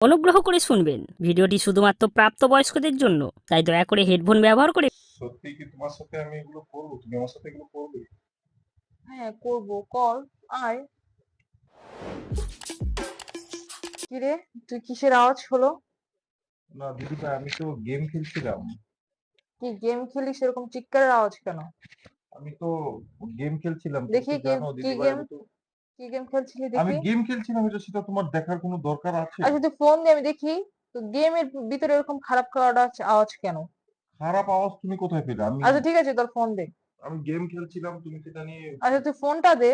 অনুগ্রহ করে শুনবেন। ভিডিওটি শুধুমাত্র প্রাপ্তবয়স্কদের জন্য। তাই দয়া করে হেডফোন ব্যবহার করে সত্যি কি তোমার সাথে আমি এগুলো করব? তুমি আমার সাথে এগুলো করবে? হ্যাঁ করব। কর আয়। কিরে তুই কিসের আওয়াজ হলো? না দিদি ভাই আমি তো গেম খেলছিলাম। কি গেম খেলিস? এরকম চিৎকারের আওয়াজ কেন? আমি তো গেম খেলছিলাম দেখি কি দিদি কি গেম খেলছিলি আমি গেম খেলছিলাম এটা সেটা তোমার দেখার কোনো দরকার আছে? আচ্ছা তুই ফোন দিয়ে আমি দেখি তো গেমের ভিতরে এরকম খারাপ খারাপ আওয়াজ- আওয়াজ কেন? খারাপ আওয়াজ তুমি কোথায় পেলে? আমি আচ্ছা ঠিক আছে তোর ফোন দে। আমি গেম খেলছিলাম তুমি সেটা নিয়ে আচ্ছা তুই ফোনটা দে।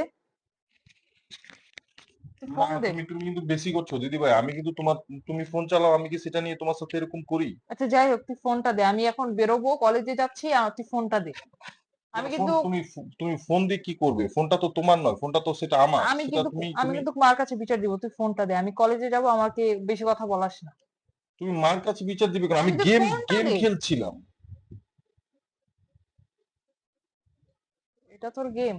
ফোন দে। তুমি তুমি কিন্তু বেশি করছ দিদি ভাই। আমি কিন্তু তোমার তুমি ফোন চালাও আমি কি সেটা নিয়ে তোমার সাথে এরকম করি? আচ্ছা যাই হোক তুই ফোনটা দে। আমি এখন বেরোবো কলেজে যাচ্ছি আর তুই ফোনটা দে। আমি কিন্তু তুমি তুমি ফোন দিয়ে কি করবে? ফোনটা তো তোমার নয় ফোনটা তো সেটা আমার আমি কিন্তু আমি কিন্তু মার কাছে বিচার দিব তুই ফোনটা দে। আমি কলেজে যাব আমাকে বেশি কথা বলাস না। তুমি মার কাছে বিচার দিবে কেন? আমি গেম গেম খেলছিলাম। এটা তোর গেম।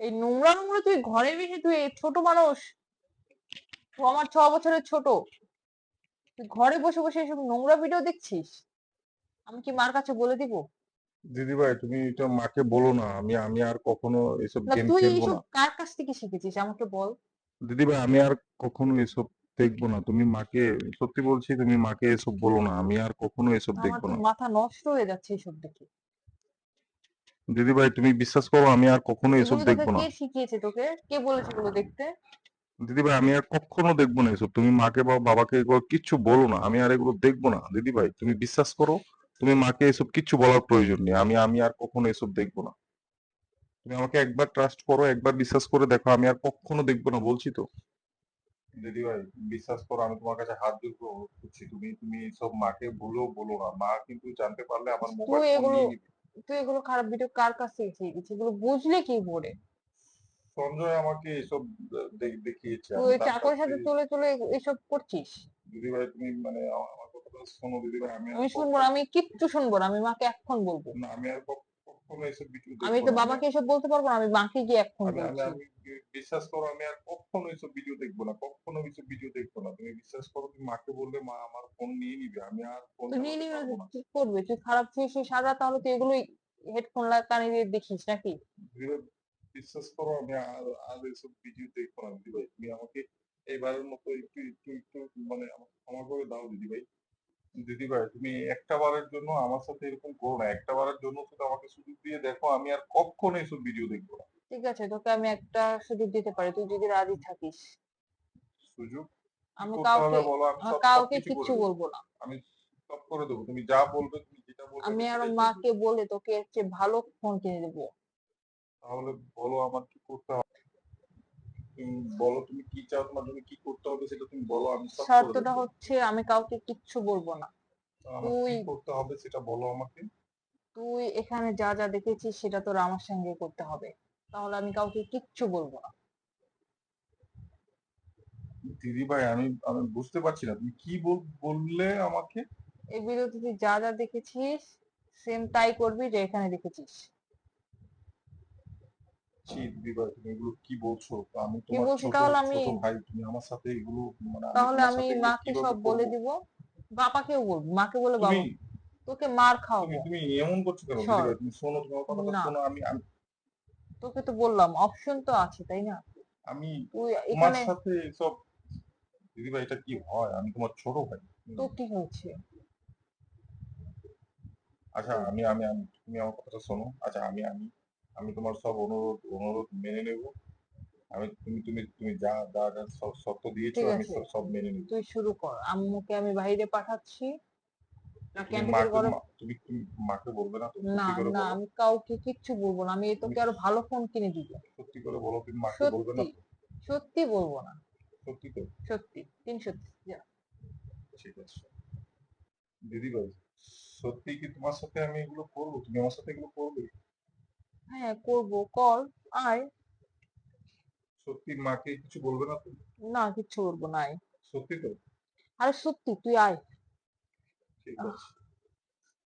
এই নোংরা নোংরা তুই ঘরে বেশি তুই ছোট মানুষ। ও আমার ছ বছরের ছোট। তুই ঘরে বসে বসে এসব নোংরা ভিডিও দেখছিস? আমি কি মার কাছে বলে দিব? দিদি ভাই তুমি এটা মাকে বলো না। আমি আমি আর কখনো এসব না গেম তুই খেলব এইসব না। কার কাছ থেকে শিখেছিস? আমাকে বল। দিদি ভাই আমি আর কখনো এসব দেখব না। তুমি মাকে সত্যি বলছি তুমি মাকে এসব বলো না। আমি আর কখনো এসব আমার দেখব তো না। মাথা নষ্ট হয়ে যাচ্ছে এইসব দেখে। দিদি ভাই তুমি বিশ্বাস করো আমি আর কখনো এসব তোকে দেখব না। কে শিখিয়েছে তোকে? কে বলেছে এগুলো দেখতে? দিদি ভাই আমি আর কখনো দেখব না এসব। তুমি মাকে বা বাবাকে এগুলো কিচ্ছু বলো না। আমি আর এগুলো দেখব না। দিদি ভাই তুমি বিশ্বাস করো তুমি মাকে এসব কিচ্ছু বলার প্রয়োজন নেই। আমি আমি আর কখনো এসব দেখব না। তুমি আমাকে একবার ট্রাস্ট করো একবার বিশ্বাস করে দেখো। আমি আর কখনো দেখব না বলছি তো। দিদি ভাই বিশ্বাস করো আমি তোমার কাছে হাত জোর করে করছি। তুমি তুমি সব মাকে বলো বলো না। মা কিন্তু জানতে পারলে আমার মোবাইল ফোন নিয়ে নিবে। তুই এগুলো খারাপ ভিডিও কার কাছ থেকে শিখেছিস এগুলো বুঝলে কি করে? সঞ্জয় আমাকে এসব দেখিয়েছে। তুই চাকরের সাথে চলে চলে এসব করছিস? দিদি ভাই তুমি মানে আমি আমি শুনব আমি কিচ্ছু শুনব না আমি মাকে এখন বলব। না আমি আর কখনো এসব ভিডিও আমি তো বাবাকে এসব বলতে পারব না আমি মাকে গিয়ে এখন বলছি। বিশ্বাস করো আমি আর কখনো এসব ভিডিও দেখব না কখনো এসব ভিডিও দেখব না। তুমি বিশ্বাস করো তুমি মাকে বললে মা আমার ফোন নিয়ে নিবে আমি আর ফোন নিয়ে নিবি কি করবে? তুই খারাপ থেকে সে সাজা তাহলে তুই এগুলোই হেডফোন কানে দিয়ে দেখিস নাকি? বিশ্বাস করো আমি আর আর এসব ভিডিও দেখব না দিদি ভাই। তুমি আমাকে এবারের মতো একটু একটু একটু মানে আমাকে ক্ষমা করে দাও দিদি ভাই দিদি ভাই তুমি একটা বারের জন্য আমার সাথে এরকম করো না। একটা বারের জন্য শুধু আমাকে সুযোগ দিয়ে দেখো আমি আর কখনো এসব ভিডিও দেখব না। ঠিক আছে তোকে আমি একটা সুযোগ দিতে পারি। তুই যদি রাজি থাকিস। সুযোগ? আমি কাউকে সব কাউকে কিচ্ছু বলব না। আমি সব করে দেবো। তুমি যা বলবে তুমি যেটা বলবে আমি আর মাকে বলে তোকে চেয়ে ভালো ফোন কিনে দেবো। তাহলে বলো আমার কি করতে হবে। বলো তুমি কি চাও তোমার জন্য কি করতে হবে সেটা তুমি বলো আমি সব শর্তটা। হচ্ছে আমি কাউকে কিচ্ছু বলব না। তুই- করতে হবে সেটা বলো আমাকে। তুই এখানে যা যা দেখেছিস সেটা তোর আমার সঙ্গে করতে হবে। তাহলে আমি কাউকে কিচ্ছু বলব না। দিদি ভাই আমি আমি বুঝতে পারছি না তুমি কি বল- বললে আমাকে? এই ভিডিওতে তুই যা যা দেখেছিস সেম তাই করবি যে এখানে দেখেছিস। ছি দিদি তুমি? এগুলো কি বলছো? আমি তোমার ছোট ছোট ভাই তুমি আমার সাথে এগুলো মানে তাহলে আমি মাকে সব বলে দিব। বাবাকেও বলব মাকে বলে বাবা তোকে মার খাওয়াবো। তুমি এমন করছ কেন? দিদি সর। ভাই তুমি শোনো তোমার কথাটা শোনো আমি আমি- তোকে তো বললাম অপশন তো আছে তাই না? আমি তুই তোমার সাথে সব দিদি ভাই এটা কি হয়? আমি তোমার ছোট ভাই। তো কি হয়েছে? আচ্ছা আমি আমি আমি তুমি আমার কথাটা শোনো। আচ্ছা আমি আমি আমি তোমার সব অনুরোধ অনুরোধ মেনে নেব। আমি তুমি তুমি তুমি যা যা যা সব শর্ত দিয়েছ আমি। সব- সব মেনে নেব। তুই শুরু কর। আম্মুকে আমি বাইরে পাঠাচ্ছি। তুমি মাকে বলবে না না না আমি কাউকে কিচ্ছু বলব না। আমি তোকে আরও ভালো ফোন কিনে দিব। সত্যি করে বলো তুমি মাকে বলবে না সত্যি সত্যি বলব না। সত্যি তো? সত্যি তিন সত্যি যা। ঠিক আছে। দিদি ভাই সত্যি কি তোমার সাথে আমি এগুলো করব? তুমি আমার সাথে এগুলো করবে? হ্যাঁ করব কর আয়। সত্যি মাকে কিছু বলবে না তুমি না কিচ্ছু বলব না আয়। সত্যি তো? আরে সত্যি তুই আয়। ঠিক আছে।